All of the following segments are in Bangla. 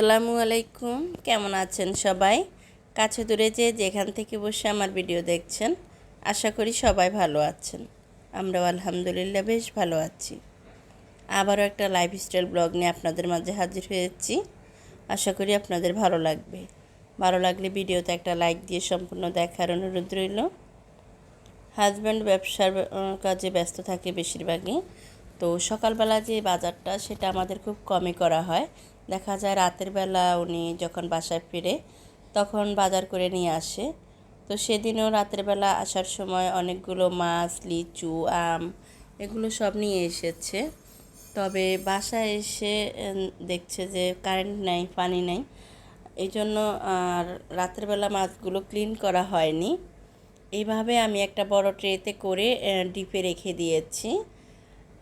আসসালামু আলাইকুম। কেমন আছেন সবাই? কাছে দূরে যে যেখান থেকে বসে আমার ভিডিও দেখছেন, আশা করি সবাই ভালো আছেন। আমরাও আলহামদুলিল্লাহ বেশ ভালো আছি। আবারও একটা লাইফস্টাইল ব্লগ নিয়ে আপনাদের মাঝে হাজির হয়েছি। আশা করি আপনাদের ভালো লাগবে। ভালো লাগলে ভিডিওতে একটা লাইক দিয়ে সম্পূর্ণ দেখার অনুরোধ রইল। হাজব্যান্ড ব্যবসার কাজে ব্যস্ত থাকে বেশিরভাগই। তো সকালবেলা যে বাজারটা, সেটা আমাদের খুব কমই করা হয়। দেখা যায় রাতের বেলা উনি যখন বাসায় ফিরে, তখন বাজার করে নিয়ে আসে। তো সেদিনও রাতের বেলা আসার সময় অনেকগুলো মাছ, লিচু, আম এগুলো সব নিয়ে এসেছে। তবে বাসায় এসে দেখছে যে কারেন্ট নাই, পানি নেই। এই জন্য আর রাতের বেলা মাছগুলো ক্লিন করা হয়নি। এইভাবে আমি একটা বড় ট্রেতে করে ডিপে রেখে দিয়েছি।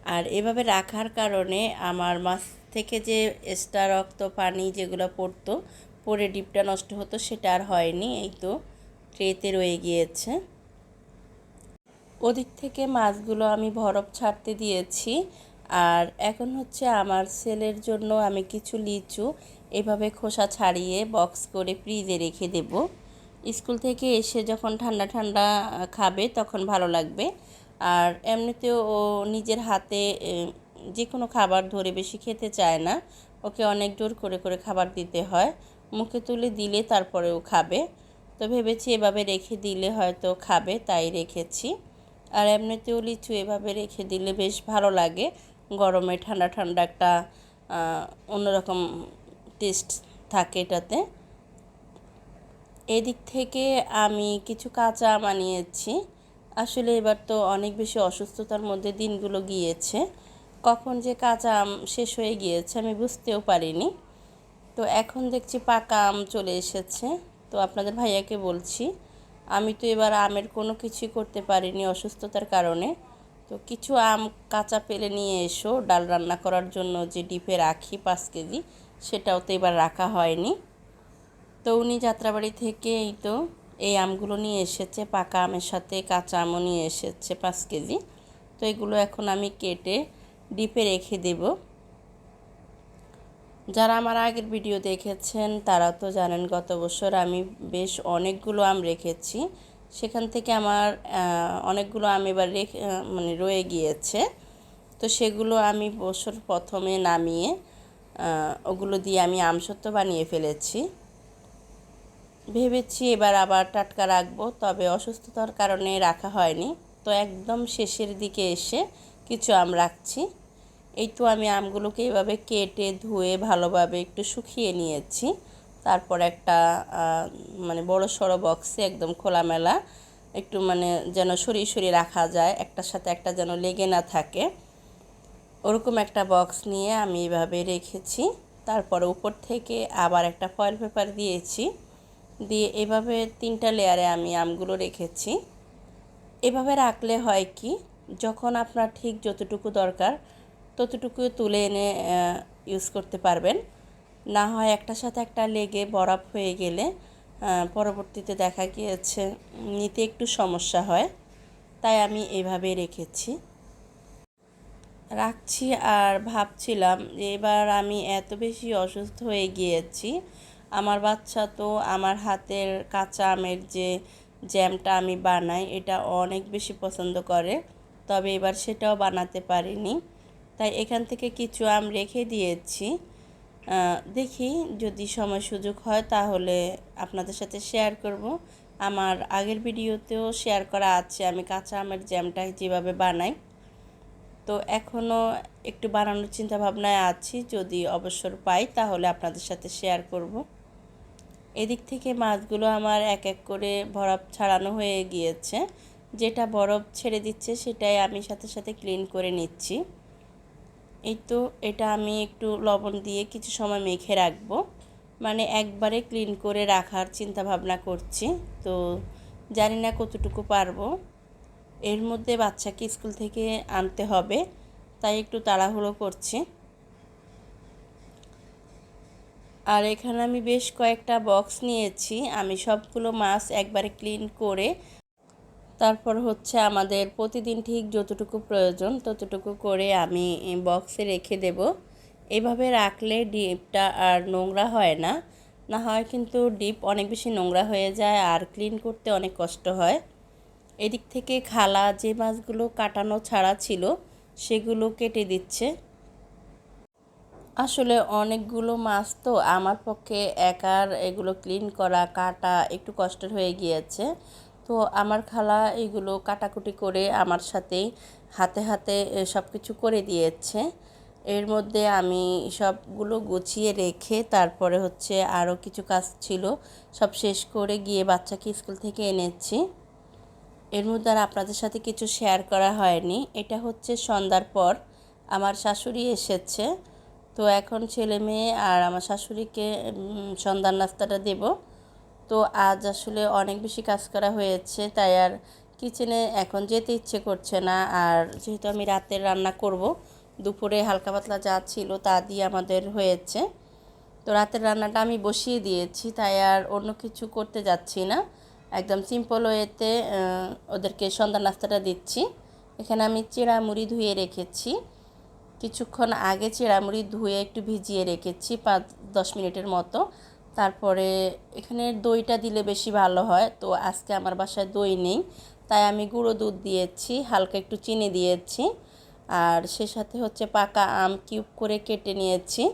আর এভাবে রাখার কারণে আমার মাছ থেকে যে এক্সট্রা রক্ত, পানি যেগুলো পড়তো পরে ডিপটা নষ্ট হতো, সেটা আর হয়নি। এই তো ট্রেতে রয়ে গিয়েছে। ওদিক থেকে মাছগুলো আমি বরফ ছাড়তে দিয়েছি। আর এখন হচ্ছে আমার ছেলের জন্য আমি কিছু লিচু এভাবে খোসা ছাড়িয়ে বক্স করে ফ্রিজে রেখে দেব। স্কুল থেকে এসে যখন ঠান্ডা ঠান্ডা খাবে, তখন ভালো লাগবে। আর এমনিতেও ও নিজের হাতে যে কোনো খাবার ধরে বেশি খেতে চায় না। ওকে অনেক জোর করে করে খাবার দিতে হয়। মুখে তুলে দিলে তারপরে ও খাবে। তো ভেবেছি এভাবে রেখে দিলে হয়তো খাবে, তাই রেখেছি। আর এমনিতেও লিচু এভাবে রেখে দিলে বেশ ভালো লাগে। গরমে ঠান্ডা ঠান্ডা একটা অন্যরকম টেস্ট থাকে এটাতে। এদিক থেকে আমি কিছু কাঁচা আম আনিয়েছি। আসলে এবার তো অনেক বেশি অসুস্থতার মধ্যে দিনগুলো গিয়েছে। কখন যে কাঁচা আম শেষ হয়ে গিয়েছে আমি বুঝতেও পারিনি। তো এখন দেখছি পাকা আম চলে এসেছে। তো আপনাদের ভাইয়াকে বলছি, আমি তো এবার আমের কোনো কিছুই করতে পারিনি অসুস্থতার কারণে। তো কিছু আম কাঁচা পেলে নিয়ে এসো, ডাল রান্না করার জন্য যে ডিপে রাখি পাঁচ কেজি, সেটাও তো এবার রাখা হয়নি। তো উনি যাত্রাবাড়ি থেকে এই তো এই আমগুলো নিয়ে এসেছে, পাকা আমের সাথে কাঁচা আমও নিয়ে এসেছে পাঁচ কেজি। তো এগুলো এখন আমি কেটে ডিপে রেখে দেব। যারা আমার আগের ভিডিও দেখেছেন, তারা তো জানেন গত বছর আমি বেশ অনেকগুলো আম রেখেছি। সেখান থেকে আমার অনেকগুলো আম এবার রেখে মানে রয়ে গিয়েছে। তো সেগুলো আমি বছর প্রথমে নামিয়ে ওগুলো দিয়ে আমি আমসত্ত্ব বানিয়ে ফেলেছি। ভেবেছি এবার আবার টাটকা রাখব, তবে অসুস্থতার কারণে রাখা হয়নি। তো একদম শেষের দিকে এসে কিছু আম রাখছি। এই তো আমি আমগুলোকে এভাবে কেটে, ধুয়ে, ভালোভাবে একটু শুকিয়ে নিয়েছি। তারপর একটা মানে বড় সড়ো বক্সে একদম খোলামেলা একটু মানে যেন সরিয়ে সরিয়ে রাখা যায়, একটার সাথে একটা যেন লেগে না থাকে। ওরকম একটা বক্স নিয়ে আমি এভাবে রেখেছি। তারপরে উপর থেকে আবার একটা ফয়েল পেপার দিয়েছি। দিয়ে এভাবে তিনটা লেয়ারে আমি আমগুলো রেখেছি। এভাবে রাখলে হয় কি, যখন আপনার ঠিক যতটুকু দরকার ততটুকু তুলে এনে ইউজ করতে পারবেন। না হয় একটার সাথে একটা লেগে বরফ হয়ে গেলে পরবর্তীতে দেখা গিয়েছে নিতে একটু সমস্যা হয়, তাই আমি এভাবে রেখেছি। রাখছি আর ভাবছিলাম যে এবার আমি এত বেশি অসুস্থ হয়ে গিয়েছি আমার বাচ্চা তো আমার হাতের কাঁচা আমের যে জ্যামটা আমি বানাই, এটা অনেক বেশি পছন্দ করে। তবে এবার সেটাও বানাতে পারিনি। তাই এখান থেকে কিছু আম রেখে দিয়েছি। দেখি যদি সময় সুযোগ হয় তাহলে আপনাদের সাথে শেয়ার করব। আমার আগের ভিডিওতেও শেয়ার করা আছে আমি কাঁচা আমের জ্যামটা যেভাবে বানাই। তো এখনও একটু বানানোর চিন্তা ভাবনায় আছি, যদি অবসর পাই তাহলে আপনাদের সাথে শেয়ার করব। এদিক থেকে মাছগুলো আমার এক এক করে বরফ ছাড়ানো হয়ে গিয়েছে। যেটা বরফ ছেড়ে দিচ্ছে সেটাই আমি সাথে সাথে ক্লিন করে নিচ্ছি। এই তো এটা আমি একটু লবণ দিয়ে কিছু সময় মেখে রাখব। মানে একবারে ক্লিন করে রাখার চিন্তা ভাবনা করছি। তো জানি না কতটুকু পারব। এর মধ্যে বাচ্চাকে স্কুল থেকে আনতে হবে, তাই একটু তাড়াহুড়ো করছি। আর এখানে আমি বেশ কয়েকটা বক্স নিয়েছি। আমি সবগুলো মাছ একবারে ক্লিন করে তারপর হচ্ছে আমাদের প্রতিদিন ঠিক যতটুকু প্রয়োজন ততটুকু করে আমি বক্সে রেখে দেব। এভাবে রাখলে ডিপটা আর নোংরা হয় না। না হয় কিন্তু ডিপ অনেক বেশি নোংরা হয়ে যায় আর ক্লিন করতে অনেক কষ্ট হয়। এদিক থেকে খালা যে মাছগুলো কাটানো ছাড়া ছিল সেগুলো কেটে দিচ্ছে। আসলে অনেকগুলো মাছ তো আমার পক্ষে একার এগুলো ক্লিন করা, কাটা একটু কষ্টের হয়ে গিয়েছে। তো আমার খালা এগুলো কাটাকুটি করে আমার সাথেই হাতে হাতে সব কিছু করে দিয়েছে। এর মধ্যে আমি সবগুলো গুছিয়ে রেখে তারপরে হচ্ছে আরও কিছু কাজ ছিল, সব শেষ করে গিয়ে বাচ্চাকে স্কুল থেকে এনেছি। এর মধ্যে আর আপনাদের সাথে কিছু শেয়ার করা হয়নি। এটা হচ্ছে সন্ধ্যার পর, আমার শাশুড়ি এসেছে। তো এখন ছেলে মেয়ে আর আমার শাশুড়িকে সন্ধ্যার নাস্তাটা দেব। তো আজ আসলে অনেক বেশি কাজ করা হয়েছে, তাই আর কিচেনে এখন যেতে ইচ্ছে করছে না। আর যেহেতু আমি রাতের রান্না করব, দুপুরে হালকা পাতলা যা ছিল তা দিয়ে আমাদের হয়েছে। তো রাতের রান্নাটা আমি বসিয়ে দিয়েছি, তাই আর অন্য কিছু করতে যাচ্ছি না। একদম সিম্পল ওয়েতে ওদেরকে সন্ধ্যা নাস্তাটা দিচ্ছি। এখানে আমি চেরা মুড়ি ধুয়ে রেখেছি। কিছুক্ষণ আগে চেরামুড়ি ধুয়ে একটু ভিজিয়ে রেখেছি পাঁচ, দশ মিনিটের মতো। তারপরে এখানে দইটা দিলে বেশি ভালো হয়। তো আজকে আমার বাসায় দই নেই, তাই আমি গুঁড়ো দুধ দিয়েছি, হালকা একটু চিনি দিয়েছি। আর সে সাথে হচ্ছে পাকা আম কিউব করে কেটে নিয়েছি।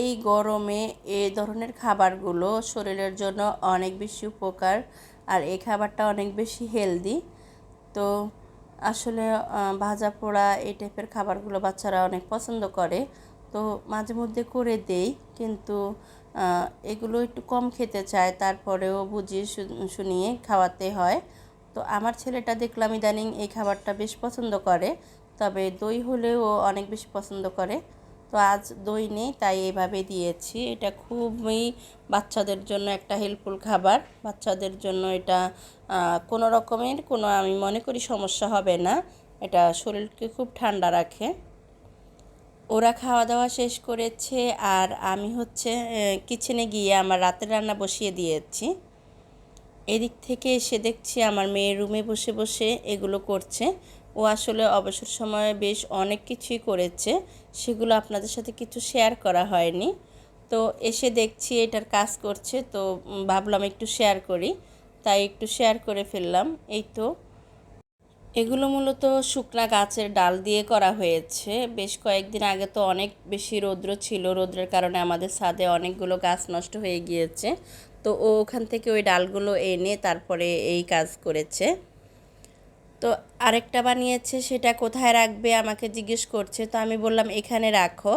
এই গরমে এই ধরনের খাবারগুলো শরীরের জন্য অনেক বেশি উপকার, আর এই খাবারটা অনেক বেশি হেলদি তো আসলে ভাজা পোড়া এই টাইপের খাবারগুলো বাচ্চারা অনেক পছন্দ করে। তো মাঝে মধ্যে করে দেই, কিন্তু এগুলো একটু কম খেতে চায়। তারপরেও বুঝিয়ে শুনিয়ে খাওয়াতে হয়। তো আমার ছেলেটা দেখলাম ইদানিং এই খাবারটা বেশ পছন্দ করে, তবে দই হলেও অনেক বেশি পছন্দ করে। তো আজ দই নেই, তাই এইভাবে দিয়েছি। এটা খুবই বাচ্চাদের জন্য একটা হেল্পফুল খাবার। বাচ্চাদের জন্য এটা কোনো রকমের কোনো আমি মনে করি সমস্যা হবে না। এটা শরীরকে খুব ঠান্ডা রাখে। ওরা খাওয়া দাওয়া শেষ করেছে আর আমি হচ্ছে কিচেনে গিয়ে আমার রাতের রান্না বসিয়ে দিয়েছি। এদিক থেকে এসে দেখছি আমার মেয়ের রুমে বসে বসে এগুলো করছে। ও আসলে অবসর সময়ে বেশ অনেক কিছুই করেছে, সেগুলো আপনাদের সাথে কিছু শেয়ার করা হয়নি। তো এসে দেখছি এটার কাজ করছে, তো ভাবলাম একটু শেয়ার করি, তাই একটু শেয়ার করে ফেললাম। এই তো, এগুলো মূলত শুকনা গাছের ডাল দিয়ে করা হয়েছে। বেশ কয়েকদিন আগে তো অনেক বেশি রৌদ্র ছিল, রৌদ্রের কারণে আমাদের ছাদে অনেকগুলো গাছ নষ্ট হয়ে গিয়েছে। তো ও ওখান থেকে ওই ডালগুলো এনে তারপরে এই কাজ করেছে। তো আরেকটা বানিয়েছে, সেটা কোথায় রাখবে আমাকে জিজ্ঞেস করছে। তো আমি বললাম, এখানে রাখো।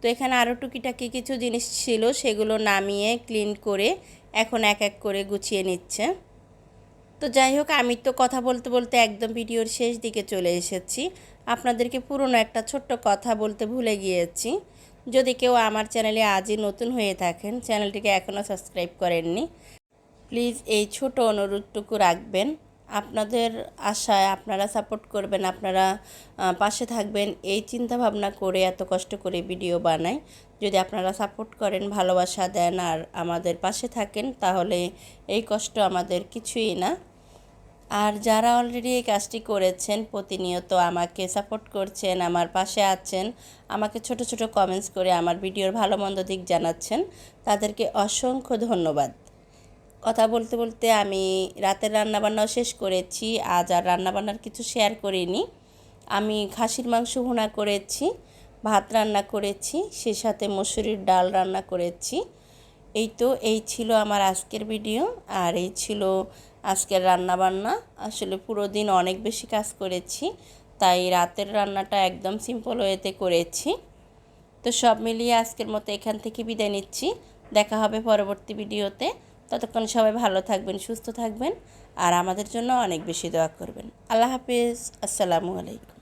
তো এখানে আরও টুকিটাকি কিছু জিনিস ছিল, সেগুলো নামিয়ে ক্লিন করে এখন এক এক করে গুছিয়ে নিচ্ছে। তো যাই হোক, আমি তো কথা বলতে বলতে একদম ভিডিওর শেষ দিকে চলে এসেছি। আপনাদেরকে পুরনো একটা ছোট্ট কথা বলতে ভুলে গিয়েছি। যদি কেউ আমার চ্যানেলে আজই নতুন হয়ে থাকেন, চ্যানেলটিকে এখনও সাবস্ক্রাইব করেননি, প্লিজ এই ছোট অনুরোধটুকু রাখবেন। আপনাদের আশায় আপনারা সাপোর্ট করবেন, আপনারা পাশে থাকবেন, এই চিন্তা ভাবনা করে এত কষ্ট করে ভিডিও বানাই। যদি আপনারা সাপোর্ট করেন, ভালোবাসা দেন আর আমাদের পাশে থাকেন, তাহলে এই কষ্ট আমাদের কিছুই না। আর যারা অলরেডি এই কাজটি করেছেন, প্রতিনিয়ত আমাকে সাপোর্ট করছেন, আমার পাশে আছেন, আমাকে ছোট ছোট কমেন্টস করে আমার ভিডিওর ভালো মন্দ দিক জানাচ্ছেন, তাদেরকে অসংখ্য ধন্যবাদ। কথা বলতে বলতে আমি রাতের রান্নাবান্নাও শেষ করেছি, আজ আর রান্নাবান্নার কিছু শেয়ার করিনি। আমি খাসির মাংস ভুনা করেছি, ভাত রান্না করেছি, সে সাথে মসুরির ডাল রান্না করেছি। এই তো, এই ছিল আমার আজকের ভিডিও আর এই ছিল আজকের রান্নাবান্না। আসলে পুরো দিন অনেক বেশি কাজ করেছি, তাই রাতের রান্নাটা একদম সিম্পল ওয়েতে করেছি। তো সব মিলিয়ে আজকের মতো এখান থেকে বিদায় নিচ্ছি। দেখা হবে পরবর্তী ভিডিওতে ততক্ষণ সবাই ভালো থাকবেন, সুস্থ থাকবেন, আর আমাদের জন্য অনেক বেশি দোয়া করবেন। আল্লাহ হাফিজ, আসসালামু আলাইকুম।